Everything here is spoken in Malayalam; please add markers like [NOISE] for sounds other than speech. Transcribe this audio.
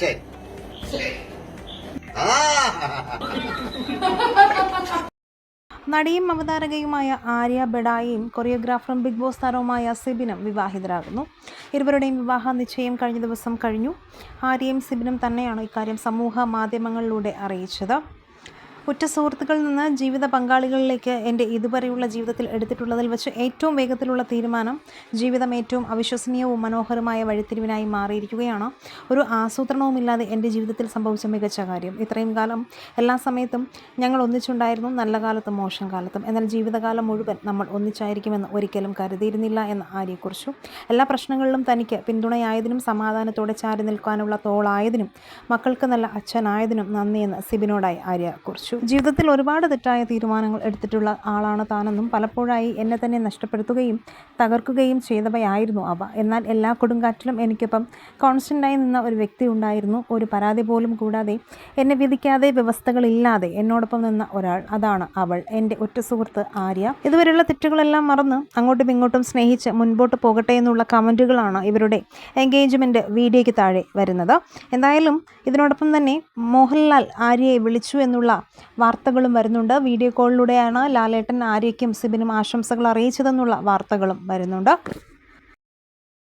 ശരി [LAUGHS] നടിയും അവതാരകയുമായ ആര്യ ബെഡായിയും കൊറിയോഗ്രാഫറും ബിഗ് ബോസ് താരവുമായ സിബിനും വിവാഹിതരാകുന്നു. ഇരുവരുടെയും വിവാഹ നിശ്ചയം കഴിഞ്ഞ ദിവസം കഴിഞ്ഞു. ആര്യയും സിബിനും തന്നെയാണ് ഇക്കാര്യം സമൂഹ മാധ്യമങ്ങളിലൂടെ അറിയിച്ചത്. ഉറ്റ സുഹൃത്തുക്കളിൽ നിന്ന് ജീവിത പങ്കാളികളിലേക്ക് എന്റെ ഇതുവരെയുള്ള ജീവിതത്തിൽ എടുത്തിട്ടുള്ളതിൽ വെച്ച് ഏറ്റവും വേഗത്തിലുള്ള തീരുമാനം ജീവിതം ഏറ്റവും അവിശ്വസനീയവും മനോഹരമായ വഴിത്തിരിവിനായി മാറിയിരിക്കുകയാണ്. ഒരു ആസൂത്രണവുമില്ലാതെ എന്റെ ജീവിതത്തിൽ സംഭവിച്ച മികച്ച കാര്യം. ഇത്രയും കാലം എല്ലാ സമയത്തും ഞങ്ങൾ ഒന്നിച്ചുണ്ടായിരുന്നു. നല്ല കാലത്തും മോശം കാലത്തും. എന്നാൽ ജീവിതകാലം മുഴുവൻ നമ്മൾ ഒന്നിച്ചായിരിക്കുമെന്ന് ഒരിക്കലും കരുതിയിരുന്നില്ല എന്ന് ആര്യ കുറിച്ചു എല്ലാ പ്രശ്നങ്ങളിലും തനിക്ക് പിന്തുണയായതിനും സമാധാനത്തോടെ ചാരി നിൽക്കാനുള്ള തോളായതിനും മക്കൾക്ക് നല്ല അച്ഛനായതിനും നന്ദിയെന്ന് സിബിനോടായി ആര്യ കുറിച്ചു ജീവിതത്തിൽ ഒരുപാട് തെറ്റായ തീരുമാനങ്ങൾ എടുത്തിട്ടുള്ള ആളാണ് താനെന്നും പലപ്പോഴായി എന്നെ തന്നെ നഷ്ടപ്പെടുത്തുകയും തകർക്കുകയും ചെയ്തവയായിരുന്നു അവ. എന്നാൽ എല്ലാ കൊടുങ്കാറ്റിലും എനിക്കൊപ്പം കോൺസ്റ്റന്റായി നിന്ന ഒരു വ്യക്തി ഉണ്ടായിരുന്നു. ഒരു പരാതി പോലും കൂടാതെ എന്നെ വിധിക്കാതെ വ്യവസ്ഥകളില്ലാതെ എന്നോടൊപ്പം നിന്ന ഒരാൾ അതാണ് അവൾ. എന്റെ ഒറ്റ സുഹൃത്ത് ആര്യ. ഇതുവരെയുള്ള തെറ്റുകളെല്ലാം മറന്ന് അങ്ങോട്ടും ഇങ്ങോട്ടും സ്നേഹിച്ച് മുൻപോട്ട് പോകട്ടെ എന്നുള്ള കമന്റുകളാണ് ഇവരുടെ എൻഗേജ്മെന്റ് വീഡിയോയ്ക്ക് താഴെ വരുന്നത്. എന്തായാലും ഇതിനോടൊപ്പം തന്നെ മോഹൻലാൽ ആര്യയെ വിളിച്ചു എന്നുള്ള വാർത്തകളും വരുന്നുണ്ട്. വീഡിയോ കോളിലൂടെയാണ് ലാലേട്ടൻ ആര്യയ്ക്കും സിബിനും ആശംസകൾ അറിയിച്ചതെന്നുള്ള വാർത്തകളും വരുന്നുണ്ട്.